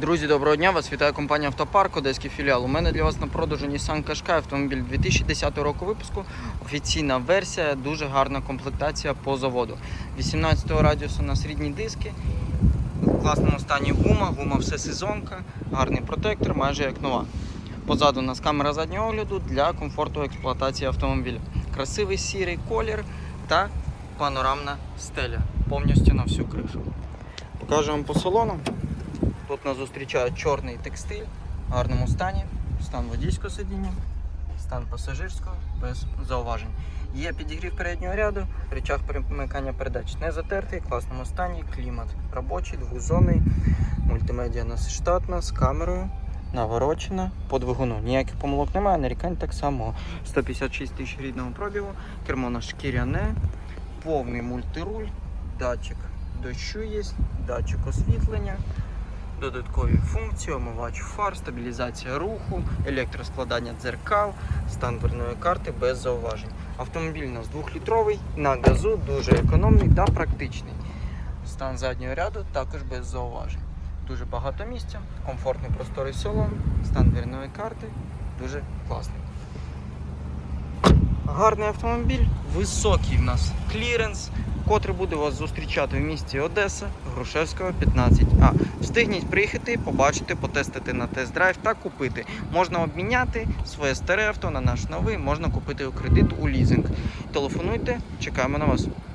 Друзі, доброго дня! Вас вітає компанія Автопарк, Одеський філіал. У мене для вас на продажу Nissan Qashqai автомобіль 2010 року випуску. Офіційна версія, дуже гарна комплектація по заводу. 18-го радіусу у нас рідні диски. В класному стані гума, гума все сезонка, гарний протектор, майже як нова. Позаду у нас камера заднього огляду для комфорту експлуатації автомобіля. Красивий сірий колір та панорамна стеля повністю на всю кришу. Покажу вам по салону. Тут нас зустрічає чорний текстиль в гарному стані, стан водійського сидіння, стан пасажирського без зауважень. Є підігрів переднього ряду, рычаг перемикання передач не затертий, в класному стані, клімат робочий, двозонний, мультимедіа нас штатна з камерою, наворочена по двигуну. Ніяких помилок немає, нарікань так само. 156 тисяч рідного пробігу, кермо на шкіряне, повний мультируль, датчик дощу є, датчик освітлення додаткові функції, омивач фар, стабілізація руху, електроскладання дзеркал, стан дверної карти без зауважень. Автомобіль у нас 2-літровий, на газу, дуже економний та практичний. Стан заднього ряду також без зауважень. Дуже багато місця, комфортний просторий салон, стан дверної карти дуже класний. Гарний автомобіль, високий в нас кліренс, котрий буде вас зустрічати в місті Одеса, Грушевського, 15А. Встигніть приїхати, побачити, потестити на тест-драйв та купити. Можна обміняти своє старе авто на наш новий, можна купити у кредит у лізинг. Телефонуйте, чекаємо на вас.